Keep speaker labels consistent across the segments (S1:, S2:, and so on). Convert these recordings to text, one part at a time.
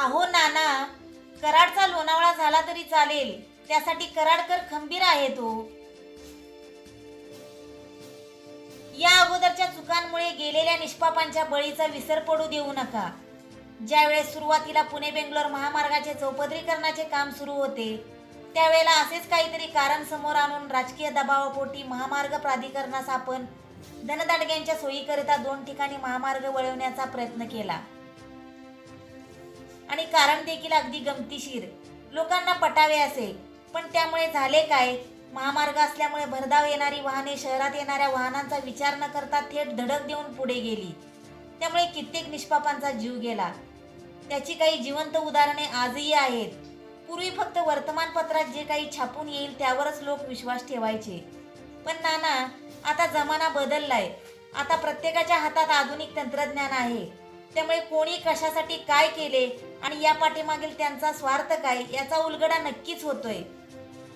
S1: अहो नाना कराडचा लोणावळा झाला तरी चालेल. त्यासाठी कराडकर खंबीर आहे तो. या अगोदरच्या चुकांमुळे गेलेल्या निष्पापांच्या बळीचा विसर पडू देऊ नका. ज्यावेळेस सुरुवातीला पुणे बेंगलोर महामार्गाचे चौपदरीकरणाचे काम सुरू होते त्यावेळेला असेच काहीतरी कारण समोर आणून राजकीय दबावापोटी महामार्ग प्राधिकरणास आपण धनदाडग्यांच्या सोयीकरिता दोन ठिकाणी महामार्ग वळवण्याचा प्रयत्न केला. आणि कारण देखील अगदी गमतीशीर. लोकांना पटावे असे. पण त्यामुळे झाले काय? महामार्ग असल्यामुळे भरधाव येणारी वाहने शहरात येणाऱ्या वाहनांचा विचार न करता थेट धडक देऊन पुढे गेली. त्यामुळे कित्येक निष्पापांचा जीव गेला. त्याची काही जिवंत उदाहरणे आजही आहेत. पूर्वी फक्त वर्तमानपत्रात जे काही छापून येईल त्यावरच लोक विश्वास ठेवायचे. पण नाना आता जमाना बदललाय. आता प्रत्येकाच्या हातात आधुनिक तंत्रज्ञान आहे. त्यामुळे कोणी कशासाठी काय केले आणि या पाठीमागील त्यांचा स्वार्थ काय याचा उलगडा नक्कीच होतोय.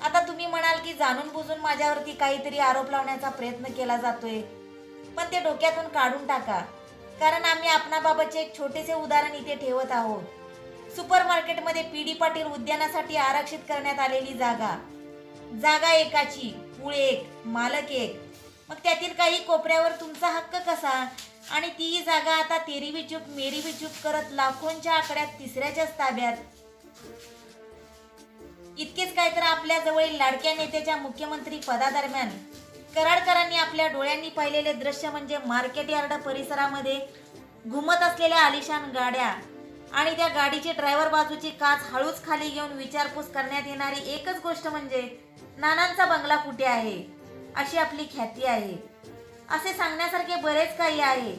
S1: आता तुम्ही म्हणाल की जाणून बुजून माझ्यावरती काहीतरी आरोप लावण्याचा प्रयत्न केला जातोय. पण ते डोक्यातून काढून टाका. कारण आम्ही आपणाबाबतचे एक छोटेसे उदाहरण इथे ठेवत आहोत. सुपर मार्केटमध्ये पी डी पाटील उद्यानासाठी आरक्षित करण्यात आलेली जागा. जागा एकाची कुळ एक मालक एक. मग त्यातील काही कोपऱ्यावर तुमचा हक्क कसा? आणि तीही जागा आता तेरी विचूक मेरी विचूक चूप करत लाखोंच्या आकड्यात तिसऱ्याच्याच ताब्यात. इतकेच काय तर आपल्या जवळील लाडक्या नेत्याच्या मुख्यमंत्री पदादरम्यान कराडकरांनी आपल्या डोळ्यांनी पाहिलेले दृश्य म्हणजे मार्केट यार्ड परिसरामध्ये घुमत असलेल्या आलिशान गाड्या आणि त्या गाडीची ड्रायव्हर बाजूची काच हळूच खाली घेऊन विचारपूस करण्यात येणारी एकच गोष्ट म्हणजे नानांचा बंगला कुठे आहे? अशी आपली ख्याती आहे. असे सांगण्यासारखे बरेच काही आहे.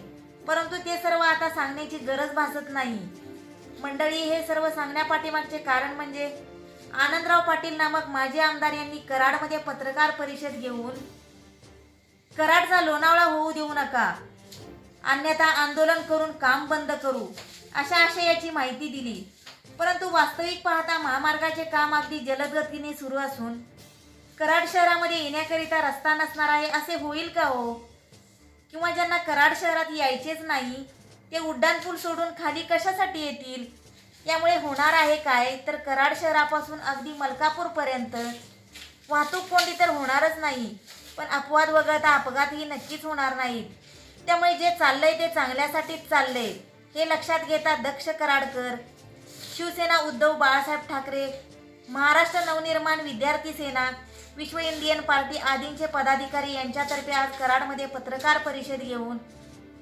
S1: परंतु ते सर्व आता सांगण्याची गरज भासत नाही. मंडळी हे सर्व सांगण्यापाठीमागचे कारण म्हणजे आनंदराव पाटील नामक माजी आमदार यांनी कराडमध्ये पत्रकार परिषद घेऊन कराडचा लोणावळा होऊ देऊ नका. अन्यथा आंदोलन करून काम बंद करू अशा आशयाची माहिती दिली. परंतु वास्तविक पाहता महामार्गाचे काम अगदी जलदगतीने सुरू असून कराड शहरामध्ये येण्याकरिता रस्ता नसणार आहे असे होईल का हो? किंवा ज्यांना कराड शहरात यायचेच नाही ते उड्डाणपूल सोडून खाली कशासाठी येतील? यामुळे होणार आहे काय? तर कराड शहरापासून अगदी मलकापूरपर्यंत. वाहतूक कोंडी तर होणारच नाही पण अपवाद वगळता अपघातही नक्कीच होणार नाहीत. त्यामुळे जे चाललंय ते चांगल्यासाठीच चाललंय हे लक्षात घेता दक्ष कराडकर शिवसेना उद्धव बाळासाहेब ठाकरे महाराष्ट्र नवनिर्माण विद्यार्थी सेना विश्व इंडियन पार्टी आदींचे पदाधिकारी यांच्यातर्फे आज कराडमध्ये पत्रकार परिषद घेऊन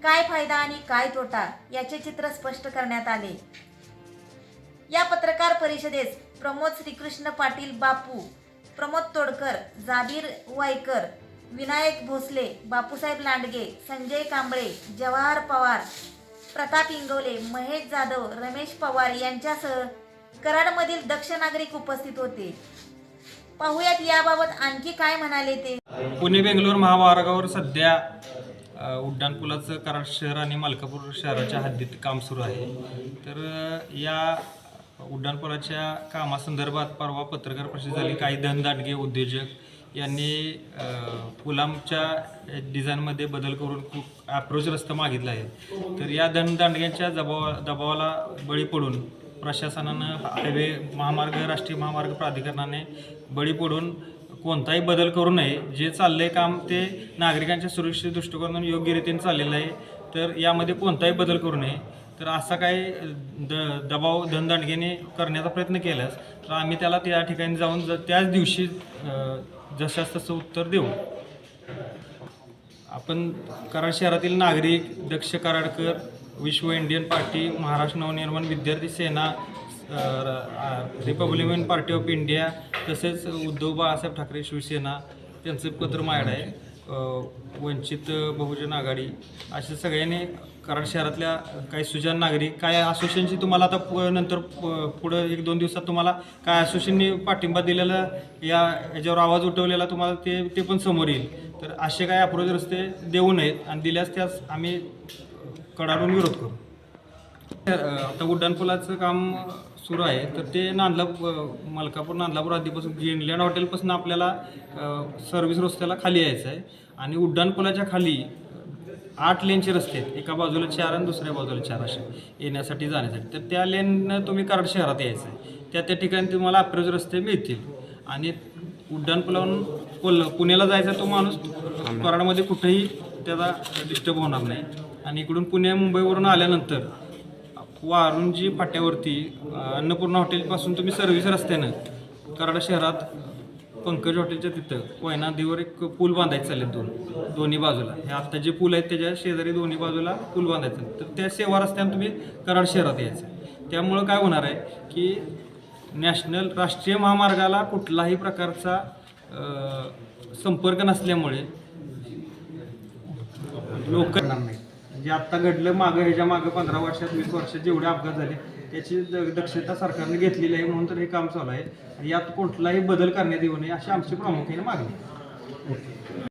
S1: काय फायदा आणि काय तोटा याचे चित्र स्पष्ट करण्यात आले. या पत्रकार परिषदेस प्रमोद श्रीकृष्ण पाटील बापू प्रमोद तोडकर जाबीर वायकर विनायक भोसले बापूसाहेब लांडगे संजय कांबळे जवाहर पवार प्रताप इंगवले महेश जाधव रमेश पवार यांच्यासह कराडमधील दक्ष नागरिक उपस्थित होते. पाहूयात याबाबत आणखी काय म्हणाले ते.
S2: पुणे बेंगलोर महामार्गावर सध्या उड्डाणपुलाचं कराड शहर आणि मलकापूर शहराच्या हद्दीत काम सुरू आहे. तर या उड्डाणपुलाच्या कामासंदर्भात परवा पत्रकार परिषद झाली. काही धनदांडगे उद्योजक यांनी पुलामच्या डिझाईनमध्ये बदल करून खूप अप्रोच रस्ता मागितला आहे. तर या धनदांडग्यांच्या दबावा दबावाला बळी पडून प्रशासनानं हायवे महामार्ग राष्ट्रीय महामार्ग प्राधिकरणाने बळी पडून कोणताही बदल करू नये. जे चाललंय काम ते नागरिकांच्या सुरक्षित दृष्टिकोनातून योग्य रीतीने चाललेलं आहे. तर यामध्ये कोणताही बदल करू नये. तर असा काही द दबाव धनदांडगेने करण्याचा प्रयत्न केलास तर आम्ही त्याला त्या ठिकाणी जाऊन ज त्याच दिवशी जशास तसं उत्तर देऊ. आपण कराड शहरातील नागरिक दक्ष कराडकर विश्व Indian party Maharashtra Navnirman Vidyarthi Sena Republican party of India तसेच उद्धव बाळासाहेब ठाकरे शिवसेना त्यांचं पत्र मायड आहे. वंचित बहुजन आघाडी अशा सगळ्यांनी कराड शहरातल्या काही सुजान नागरिक काय असोसिएशनची तुम्हाला आता प- नंतर प- पुढं एक दोन दिवसात तुम्हाला काय असोसिएशननी पाठिंबा दिलेला या याच्यावर आवाज उठवलेला तुम्हाला ते ते पण समोर येईल. तर असे काही अप्रोच रस्ते देऊ नयेत आणि दिल्यास त्यास आम्ही कडाडून विरोध करू. तर, आता उड्डाणपुलाचं काम सुरू आहे. तर ते नांदला मलकापूर नांदलापूर आधीपासून ग्रीनलँड हॉटेलपासून आपल्याला सर्व्हिस रस्त्याला खाली यायचं आहे. आणि उड्डाणपुलाच्या खाली आठ लेनचे रस्ते आहेत. एका बाजूला चार आणि दुसऱ्या बाजूला चार असे येण्यासाठी जाण्यासाठी. तर त्या लेननं तुम्ही कराड शहरात यायचं आहे. त्या त्या ठिकाणी तुम्हाला अप्रोच रस्ते मिळतील. आणि उड्डाण पुलावरून कोल पुण्याला जायचा तो माणूस कराडमध्ये कुठेही त्याचा डिस्टर्ब होणार नाही. आणि इकडून पुणे मुंबईवरून आल्यानंतर वारुंजी फाट्यावरती अन्नपूर्णा हॉटेलपासून तुम्ही सर्व्हिस रस्त्यानं कराड शहरात पंकज हॉटेलच्या तिथं कोयनादीवर एक पूल बांधायचं चालले दोन दोन्ही बाजूला. हे आत्ता जे पूल आहेत त्याच्या शेजारी दोन्ही बाजूला पूल बांधायचं तर त्या सेवा रस्त्यानं तुम्ही कराड शहरात यायचं त्यामुळं काय होणार आहे की नॅशनल राष्ट्रीय महामार्गाला कुठलाही प्रकारचा संपर्क नसल्यामुळे लोक जे आत्ता घडलं मागं ह्याच्या मागं पंधरा वर्षात वीस वर्षात जेवढे अपघात झाले त्याची द- दक्षता सरकारने घेतलेली आहे म्हणून तर हे काम चालू आहे. यात कुठलाही बदल करण्यात येऊ नये अशी आमची प्रामुख्याने मागणी